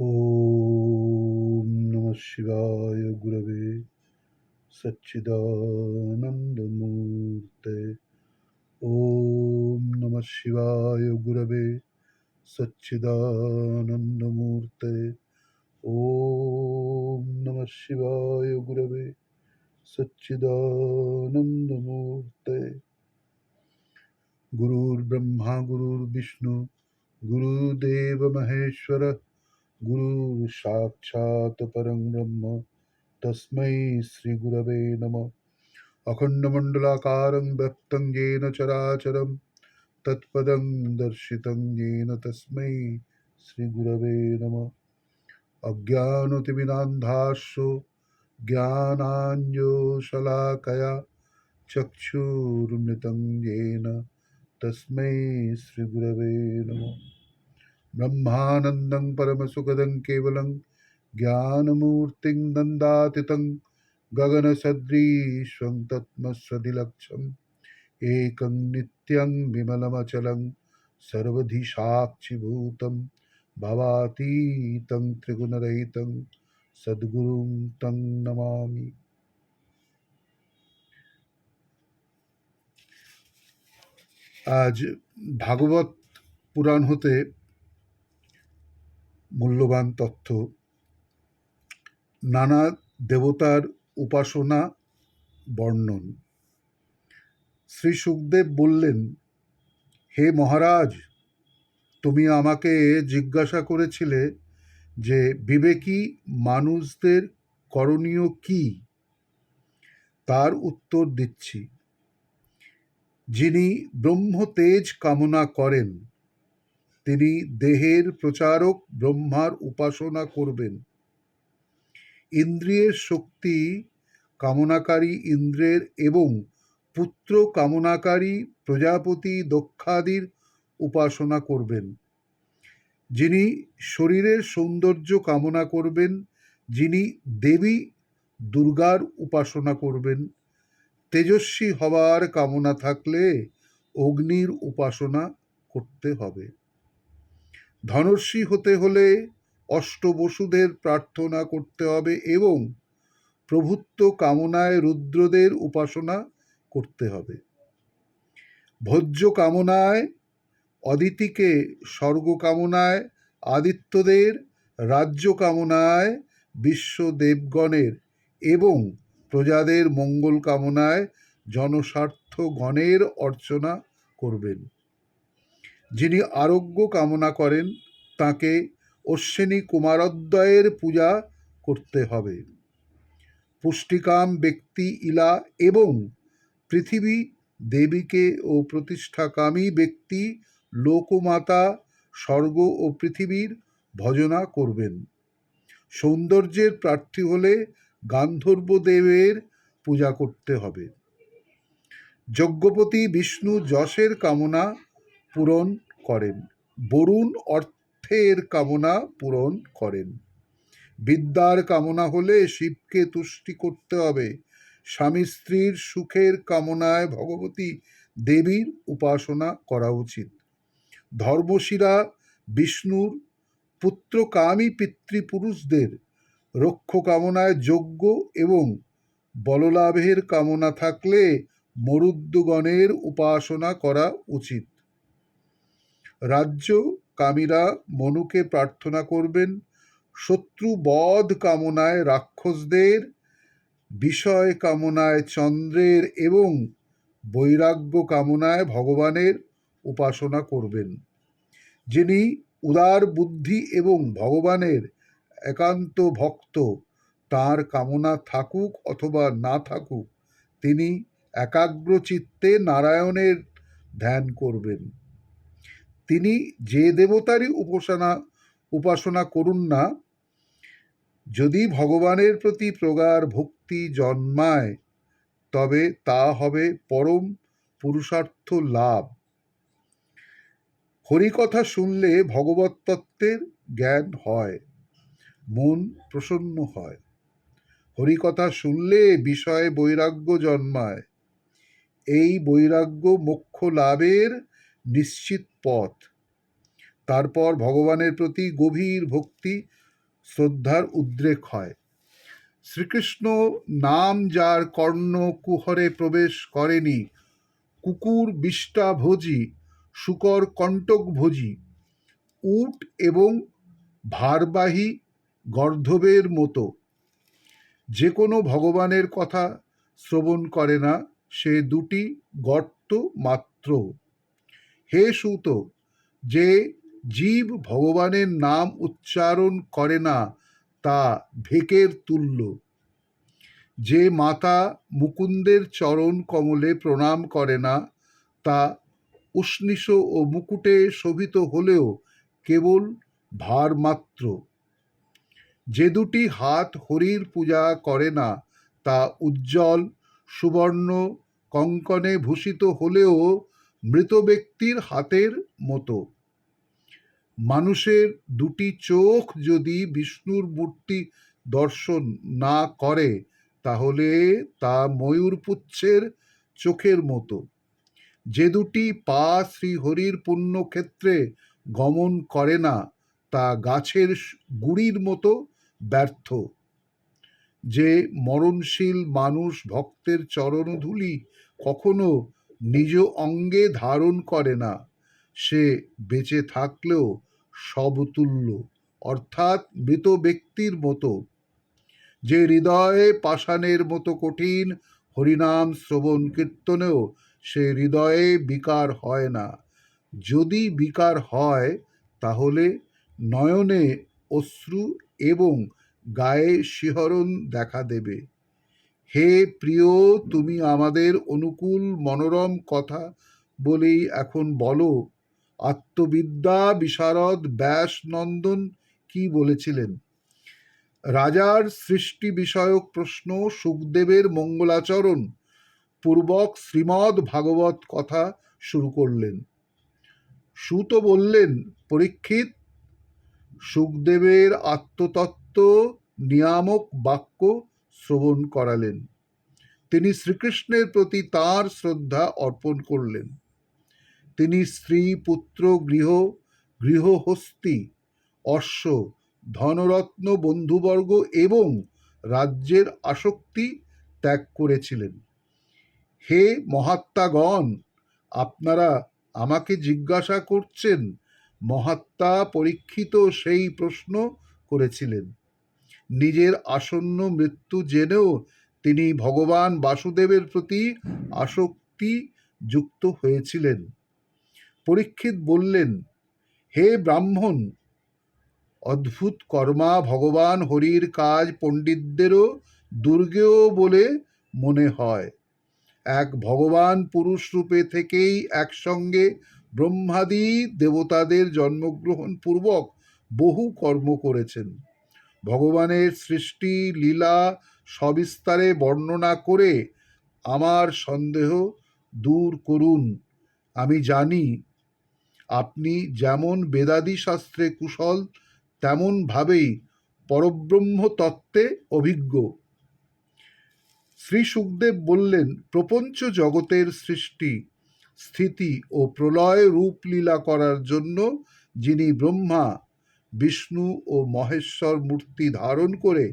ॐ नमः शिवाय गुरवे सच्चिदानन्दमूर्ते। ॐ नमः शिवाय गुरवे सच्चिदानन्दमूर्ते। ॐ नमः शिवाय गुरवे सच्चिदानन्दमूर्ते। गुरुर्ब्रह्मा, गुरुर्विष्णु गुरुदेव महेश्वर गुरु साक्षात् परं ब्रह्म तस्मै श्रीगुरवे नमः। अखण्डमण्डलाकारं व्यक्तं येन चराचरं, तत्पदं दर्शितं येन तस्मै श्रीगुरवे नमः। अज्ञानतिमिनान्धास्यो ज्ञानाञ्जोशलाकया चक्षुर्मृतं येन तस्मै श्रीगुरवे नमः। ब्रह्मानन्दं परमसुखदं केवलं ज्ञानमूर्तिं नन्दातितं गगनसदृश्वं तत्मस्वधिलक्षम् एकं नित्यं विमलमचलं सर्वधिसाक्षिभूतं भवातीतं त्रिगुणरहितं सद्गुरुं तं नमामि। आज भागवत पुराण होते মূল্যবান তথ্য। নানা দেবতার উপাসনা, বর্ণন। শ্রী সুখদেব বললেন, হে মহারাজ, তুমি আমাকে জিজ্ঞাসা করেছিলে যে বিবেকী মানুষদের করণীয় কি? তার উত্তর দিচ্ছি, যিনি ব্রহ্ম তেজ কামনা করেন তিনি দেহের প্রচারক ব্রহ্মার উপাসনা করবেন। ইন্দ্রিয়ের শক্তি কামনাকারী ইন্দ্রের এবং পুত্র কামনাকারী প্রজাপতি দক্ষাদির উপাসনা করবেন। যিনি শরীরের সৌন্দর্য কামনা করবেন, যিনি দেবী দুর্গার উপাসনা করবেন। তেজস্বী হবার কামনা থাকলে অগ্নির উপাসনা করতে হবে। ধনস্বী হতে হলে অষ্টবসুদের প্রার্থনা করতে হবে এবং প্রভুত্ব কামনায় রুদ্রদের উপাসনা করতে হবে। ভোজ্য কামনায়, অদিতিকে স্বর্গ কামনায়, আদিত্যদের রাজ্য কামনায় বিশ্ব দেবগণের এবং প্রজাদের মঙ্গল কামনায় জনস্বার্থ গণের অর্চনা করবেন। যিনি আরোগ্য কামনা করেন, তাকে অশ্বিনী কুমারোদ্দয়ের পূজা করতে হবে। পুষ্টিকাম ব্যক্তি ইলা এবং পৃথিবী দেবীকে ও প্রতিষ্ঠাকামী ব্যক্তি লোকমাতা স্বর্গ ও পৃথিবীর ভজনা করবেন। সৌন্দর্যের প্রার্থী হলে গান্ধর্ব দেবের পূজা করতে হবে। যজ্ঞপতি বিষ্ণু যশের কামনা পূরণ করেন। বরুণ অর্থের কামনা পূরণ করেন। বিদ্যার কামনা হলে শিবকে তুষ্টি করতে হবে। স্বামী স্ত্রীর সুখের কামনায় ভগবতী দেবীর উপাসনা করা উচিত। ধর্মশিরা, বিষ্ণুর পুত্রকামী পিতৃপুরুষদের রক্ষ কামনায় যজ্ঞ এবং বললাভের কামনা থাকলে মরুদ্যগণের উপাসনা করা উচিত। রাজ্য কামীরা মনুকে প্রার্থনা করবেন। শত্রু বধ কামনায় রাক্ষসদের, বিষয় কামনায় চন্দ্রের এবং বৈরাগ্য কামনায় ভগবানের উপাসনা করবেন। যিনি উদার বুদ্ধি এবং ভগবানের একান্ত ভক্ত, তার কামনা থাকুক অথবা না থাকুক, তিনি একাগ্র চিত্তে নারায়ণের ধ্যান করবেন। তিনি যে দেবতারই উপাসনা উপাসনা করুন না, যদি ভগবানের প্রতি প্রগাঢ় ভক্তি জন্মায়, তবে তা হবে পরম পুরুষার্থ লাভ। হরিকথা শুনলে ভগবত তত্ত্বের জ্ঞান হয়, মন প্রসন্ন হয়। হরিকথা শুনলে বিষয়ে বৈরাগ্য জন্মায়, এই বৈরাগ্য মোক্ষ লাভের নিশ্চিত পথ। তারপর ভগবানের প্রতি গভীর ভক্তি, শ্রদ্ধার উদ্রেক হয়। শ্রীকৃষ্ণ নাম যার কর্ণ কুহরে প্রবেশ করেনি, কুকুর বিষ্টা ভোজি, শুকর কণ্টক ভোজি, উট এবং ভারবাহী গর্ধবের মতো। যে কোনো ভগবানের কথা শ্রবণ করে না, সে দুটি গর্ত মাত্র। হে সুত, যে জীব ভগবানের নাম উচ্চারণ করে না, তা ভেকের তুল্য। যে মাতা মুকুন্দের চরণ কমলে প্রণাম করে না, তা উষ্ণিস ও মুকুটে শোভিত হলেও কেবল ভার মাত্র যে দুটি হাত হরির পূজা করে না, তা উজ্জ্বল সুবর্ণ কঙ্কনে ভূষিত হলেও মৃত ব্যক্তির হাতের মতো। মানুষের দুটি চোখ যদি বিষ্ণুর মূর্তি দর্শন না করে, তাহলে তা ময়ূরপুচ্ছের চোখের মতো। যে দুটি পা শ্রীহরির পুণ্যক্ষেত্রে গমন করে না, তা গাছের গুড়ির মতো ব্যর্থ। যে মরণশীল মানুষ ভক্তের চরণধূলি কখনো নিজ অঙ্গে ধারণ করে না। সে বেঁচে থাকলেও সবতুল্য অর্থাৎ মৃত ব্যক্তির মতো। যে হৃদয়ে পাষাণের মতো কঠিন হরিনাম শ্রবণ কীর্তনেও সে হৃদয়ে বিকার হয় না। যদি বিকার হয়, তাহলে নয়নে অশ্রু এবং গায়ে শিহরণ দেখা দেবে। হে প্রিয়, তুমি আমাদের অনুকূল মনোরম কথা বলেই এখন বলো। আত্মবিদ্যা বিশারদ ব্যাস নন্দন কি বলেছিলেন? রাজার সৃষ্টি বিষয়ক প্রশ্ন, সুখদেবের মঙ্গলাচরণ, পূর্বক শ্রীমদ ভাগবত কথা শুরু করলেন। সুত বললেন, পরীক্ষিত, সুখদেবের আত্মতত্ত্ব নিয়ামক বাক্য শ্রবণ করালেন। তিনি শ্রীকৃষ্ণের প্রতি তার শ্রদ্ধা অর্পণ করলেন। তিনি স্ত্রী, পুত্র, গৃহ, গৃহহস্তি, অশ্ব, ধনরত্ন, বন্ধুবর্গ এবং রাজ্যের আসক্তি ত্যাগ করেছিলেন। হে মহাত্মাগণ, আপনারা আমাকে জিজ্ঞাসা করছেন, মহাত্মা পরীক্ষিত সেই প্রশ্ন করেছিলেন। নিজের আসন্ন মৃত্যু জেনেও তিনি ভগবান বাসুদেবের প্রতি আসক্তি যুক্ত হয়েছিলেন। পরীক্ষিত বললেন, হে ব্রাহ্মণ, অদ্ভুত কর্মা ভগবান হরির কাজ পণ্ডিতদেরও দুর্গেও বলে মনে হয়। এক ভগবান পুরুষ রূপে থেকেই একসঙ্গে ব্রহ্মাদি দেবতাদের জন্মগ্রহণ পূর্বক বহু কর্ম করেছেন। ভগবানের সৃষ্টি লীলা সবিস্তারে বর্ণনা করে আমার সন্দেহ দূর করুন। আমি জানি আপনি যেমন বেদাদি শাস্ত্রে কুশল, তেমনভাবেই পরব্রহ্ম তত্ত্বে অভিজ্ঞ। শ্রী সুখদেব বললেন, প্রপঞ্চ জগতের সৃষ্টি, স্থিতি ও প্রলয় রূপ লীলা করার জন্য যিনি ব্রহ্মা বিষ্ণু ও মহেশ্বর মূর্তি ধারণ করে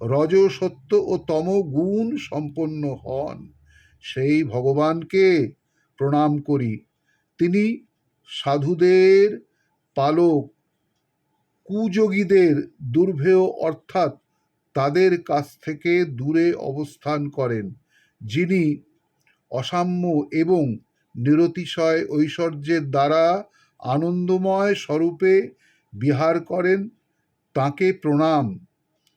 রজ সত্য ও তম গুণ সম্পন্ন হন। সেই ভগবানকে প্রণাম করি। তিনি সাধুদের পালক, কুযোগীদের দুর্ভেয় অর্থাৎ তাদের কাছ থেকে দূরে অবস্থান করেন, যিনি অসাম্য এবং নিরতিশয় ঐশ্বর্যের দ্বারা আনন্দময় স্বরূপে বিহার করেন, তাকে প্রণাম।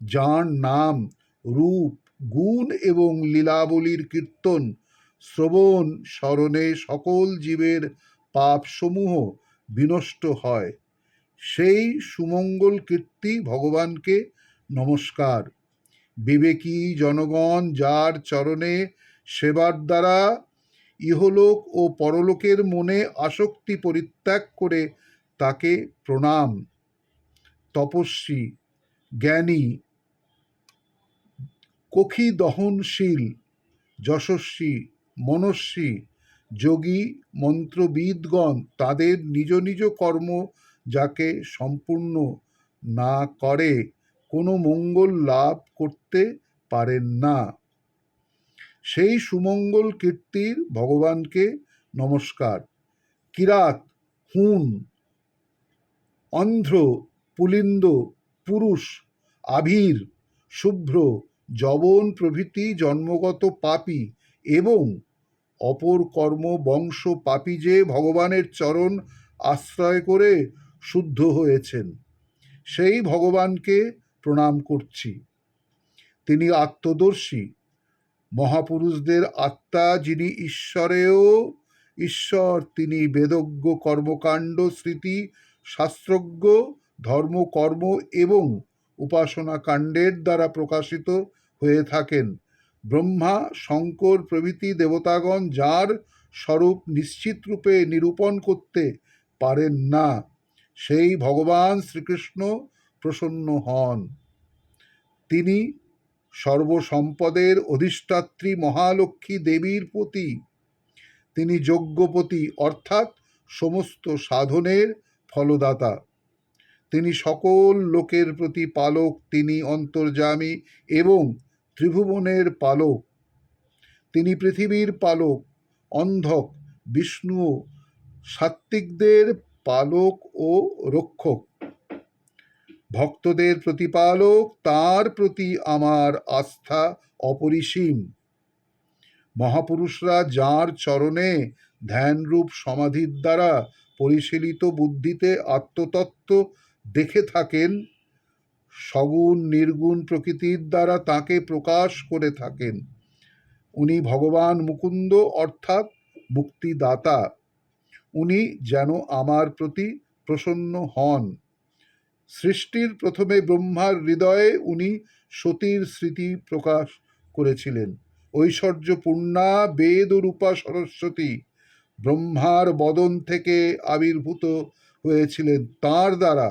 যার নাম রূপ, গুণ এবং লীলাবলীর কীর্তন, শ্রবণ, স্মরণে সকল জীবের পাপসমূহ বিনষ্ট হয়। সেই সুমঙ্গল কীর্তি ভগবানকে নমস্কার। বিবেকী জনগণ যার চরণে সেবার দ্বারা ইহলোক ও পরলোকের মনে আসক্তি পরিত্যাগ করে তাকে প্রণাম, তপস্বী, জ্ঞানী কখি দহনশীল যশস্বী, মনস্বী, যোগী, মন্ত্রবিদগণ তাদের নিজ নিজ কর্ম যাকে সম্পূর্ণ না করে কোনো মঙ্গল লাভ করতে পারেন না। সেই সুমঙ্গল কীর্তির ভগবানকে নমস্কার। কিরাত, হুন অন্ধ্র, পুলিন্দ, পুরুষ আভির শুভ্র, যবন প্রভৃতি জন্মগত পাপী এবং অপর কর্ম বংশ পাপী যে ভগবানের চরণ আশ্রয় করে শুদ্ধ হয়েছেন, সেই ভগবানকে প্রণাম করছি। তিনি আত্মদর্শী, মহাপুরুষদের আত্মা যিনি ঈশ্বরেও, ঈশ্বর তিনি বেদজ্ঞ কর্মকাণ্ড স্মৃতি শাস্ত্রজ্ঞ, ধর্মকর্ম এবং উপাসনা কাণ্ডের দ্বারা প্রকাশিত হয়ে থাকেন। ব্রহ্মা, শঙ্কর প্রভৃতি দেবতাগণ যার স্বরূপ নিশ্চিত রূপে নিরূপণ করতে পারেন না, সেই ভগবান শ্রীকৃষ্ণ প্রসন্ন হন। তিনি সর্বসম্পদের অধিষ্ঠাত্রী মহালক্ষ্মী দেবীর প্রতি, তিনি যজ্ঞপতি অর্থাৎ সমস্ত সাধনের ফলদাতা। তিনি সকল লোকের প্রতি পালক, তিনি অন্তর্যামী এবং ত্রিভুবনের পালক। তিনি পৃথিবীর পালক, অন্ধক, বিষ্ণু, সাত্ত্বিকদের পালক ও রক্ষক। ভক্তদের প্রতিপালক, তার প্রতি আমার আস্থা অপরিসীম। মহাপুরুষরা যার চরণে ধ্যানরূপ সমাধির দ্বারা পরিশীলিত বুদ্ধিতে আত্মতত্ত্ব দেখে থাকেন, সগুণ নির্গুণ প্রকৃতির দ্বারা তাকে প্রকাশ করে থাকেন। উনি ভগবান মুকুন্দ অর্থাৎ মুক্তিদাতা। উনি যেন আমার প্রতি প্রসন্ন হন। সৃষ্টির প্রথমে ব্রহ্মার হৃদয়ে উনি সতীর স্মৃতি প্রকাশ করেছিলেন। ঐশ্বর্যপূর্ণা বেদ রূপা সরস্বতী ব্রহ্মার বদন থেকে আবির্ভূত হয়েছিলেন। তার দ্বারা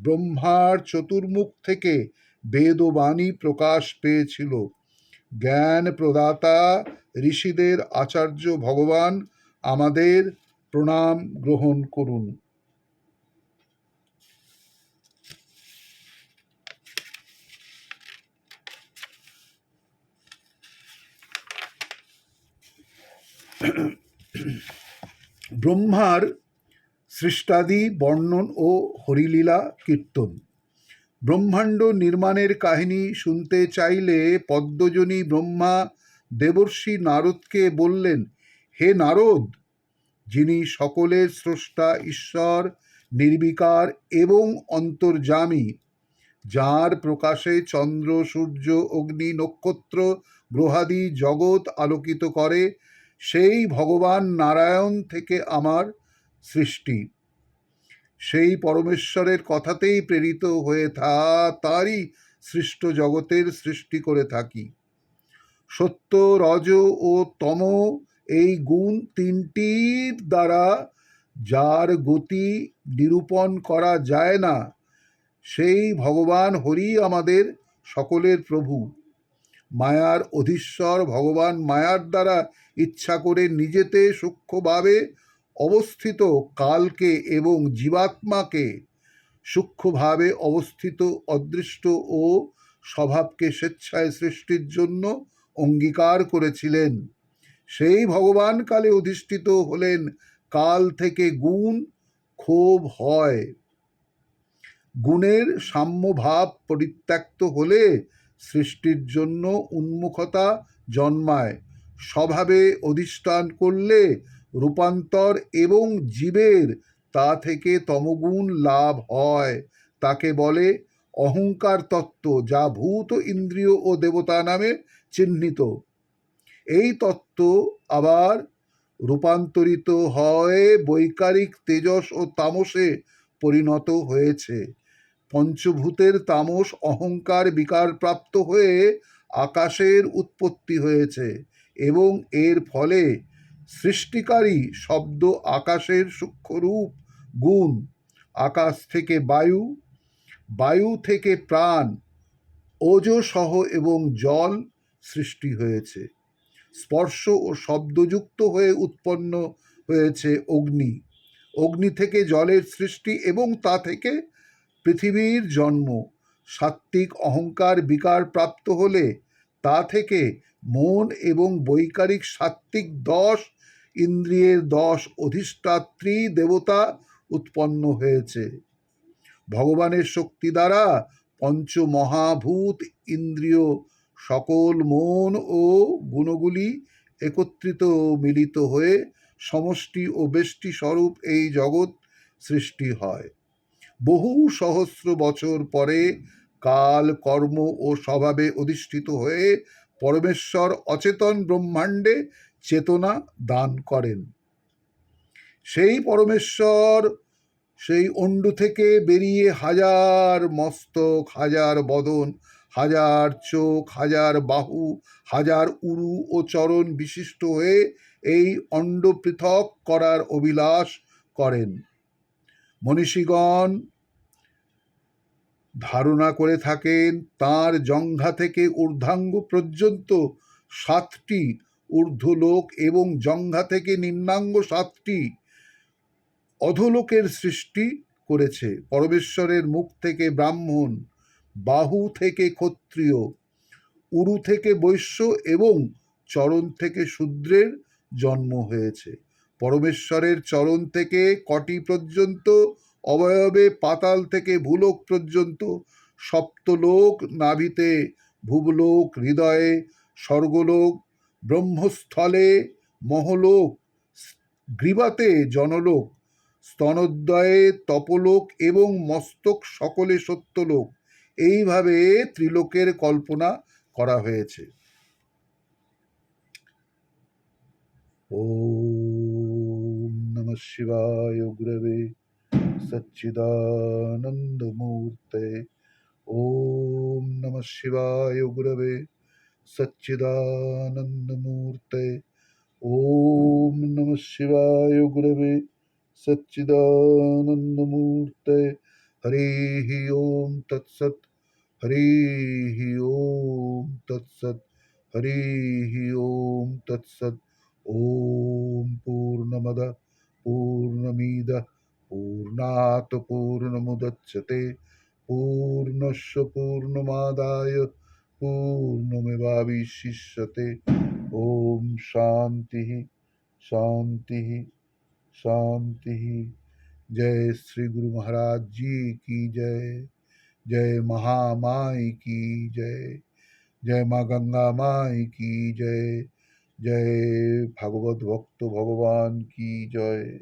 ব্রহ্মার চতুর্মুখ থেকে বেদবাণী প্রকাশ পেয়েছিল। জ্ঞান প্রদাতা ঋষিদের আচার্য ভগবান আমাদের প্রণাম গ্রহণ করুন। ব্রহ্মার সৃষ্টাদি, বর্ণন ও হরিলীলা, কীর্তন। ব্রহ্মাণ্ড নির্মাণের কাহিনী শুনতে চাইলে পদ্মজনী ব্রহ্মা দেবর্ষি নারদকে বললেন, হে নারদ! যিনি সকলের স্রষ্টা, ঈশ্বর, নির্বিকার এবং অন্তর্যামী, যার প্রকাশে চন্দ্র, সূর্য, অগ্নি, নক্ষত্র, গ্রহাদি জগৎ আলোকিত করে সেই ভগবান নারায়ণ থেকে আমার সৃষ্টি। সেই পরমেশ্বরের কথাতেই প্রেরিত হয়ে থা, তারই সৃষ্ট জগতের সৃষ্টি করে থাকি। সত্য, রজ ও তম এই গুণ তিনটির দ্বারা যার গতি নিরূপণ করা যায় না, সেই ভগবান হরি আমাদের সকলের প্রভু। মায়ার অধীশ্বর ভগবান মায়ার দ্বারা ইচ্ছা করে নিজেতে সূক্ষ্মভাবে অবস্থিত কালকে এবং জীবাত্মাকে সূক্ষ্মভাবে অবস্থিত অদৃষ্ট ও স্বভাবকে স্বেচ্ছায় সৃষ্টির জন্য অঙ্গীকার করেছিলেন। সেই ভগবান কালে অধিষ্ঠিত হলেন কাল থেকে গুণ ক্ষোভ হয়। গুণের সাম্যভাব পরিত্যক্ত হলে সৃষ্টির জন্য উন্মুখতা জন্মায়। স্বভাবে অধিষ্ঠান করলে রূপান্তর এবং জীবের তা থেকে তমগুণ লাভ হয়। তাকে বলে অহংকার তত্ত্ব যা ভূত, ইন্দ্রিয় ও দেবতা নামে চিহ্নিত। এই তত্ত্ব আবার রূপান্তরিত হয় বৈকারিক তেজস ও তামসে পরিণত হয়েছে। পঞ্চভূতের তামস অহংকার বিকার প্রাপ্ত হয়ে আকাশের উৎপত্তি হয়েছে। এবং এর ফলে সৃষ্টিকারী শব্দ আকাশের সূক্ষ্মরূপ গুণ, আকাশ থেকে বায়ু বায়ু থেকে প্রাণ, ওজসহ এবং জল সৃষ্টি হয়েছে। স্পর্শ ও শব্দযুক্ত হয়ে উৎপন্ন হয়েছে অগ্নি। অগ্নি থেকে জলের সৃষ্টি এবং তা থেকে পৃথিবীর জন্ম। সাত্ত্বিক অহংকার বিকার প্রাপ্ত হলে তা থেকে মন এবং বৈকারিক সাত্ত্বিক দশ, ইন্দ্রিয়ের দশ অধিষ্ঠাত্রী দেবতা উৎপন্ন হয়েছে। ভগবানের শক্তি দ্বারা পঞ্চমহাভূত ইন্দ্রিয় সকল মন ও গুণগুলি একত্রিত মিলিত হয়ে সমষ্টি ও বেষ্টি স্বরূপ এই জগৎ সৃষ্টি হয়। বহু সহস্র বছর পরে কাল কর্ম ও স্বভাবে অধিষ্ঠিত হয়ে পরমেশ্বর অচেতন ব্রহ্মাণ্ডে চেতনা দান করেন। সেই পরমেশ্বর সেই অন্ডু থেকে বেরিয়ে হাজার মস্তক, হাজার বদন, হাজার চোখ, হাজার বাহু, হাজার উরু ও চরণ বিশিষ্ট হয়ে এই অণ্ড পৃথক করার অভিলাষ করেন। মনীষীগণ ধারণা করে থাকেন, তার জঙ্ঘা থেকে ঊর্ধ্বাঙ্গ পর্যন্ত সাতটি ঊর্ধ্বলোক এবং জঙ্ঘা থেকে নিম্নাঙ্গ সাতটি অধলোকের সৃষ্টি করেছে। পরমেশ্বরের মুখ থেকে ব্রাহ্মণ, বাহু থেকে ক্ষত্রিয়, উরু থেকে বৈশ্য এবং চরণ থেকে শূদ্রের জন্ম হয়েছে। পরমেশ্বরের চরণ থেকে কটি পর্যন্ত অবয়বে পাতাল থেকে ভূলোক পর্যন্ত সপ্তলোক নাভিতে ভুবলোক হৃদয়ে স্বর্গলোক, ব্রহ্মস্থলে মহলোক, গ্রীবাতে জনলোক, স্তনোদ্বয়ে তপলোক এবং মস্তক সকলে সত্যলোক। এইভাবে ত্রিলোকের কল্পনা করা হয়েছে। ও নম শিবায় গুরবে सच्चिदानन्दमूर्ते ॐ नमः शिवाय गुरवे सच्चिदानन्दमूर्ते ॐ नमः शिवाय गुरवे सच्चिदानन्दमूर्ते हरिः ॐ तत्सत्, हरिः ॐ तत्सत्, हरिः ॐ तत्सत्। ॐ पूर्णमद, पूर्णमिदः। पूर्णात् पूर्णमुदच्यते पूर्णस्य पूर्णमादाय पूर्णमेवाविशिष्यते ॐ शान्तिः शान्तिः शांति जय श्री गुरु महाराज जी की जय जय महामाई की जय जय माँ गंगा माई की जय जय भगवत भक्त भगवान की जय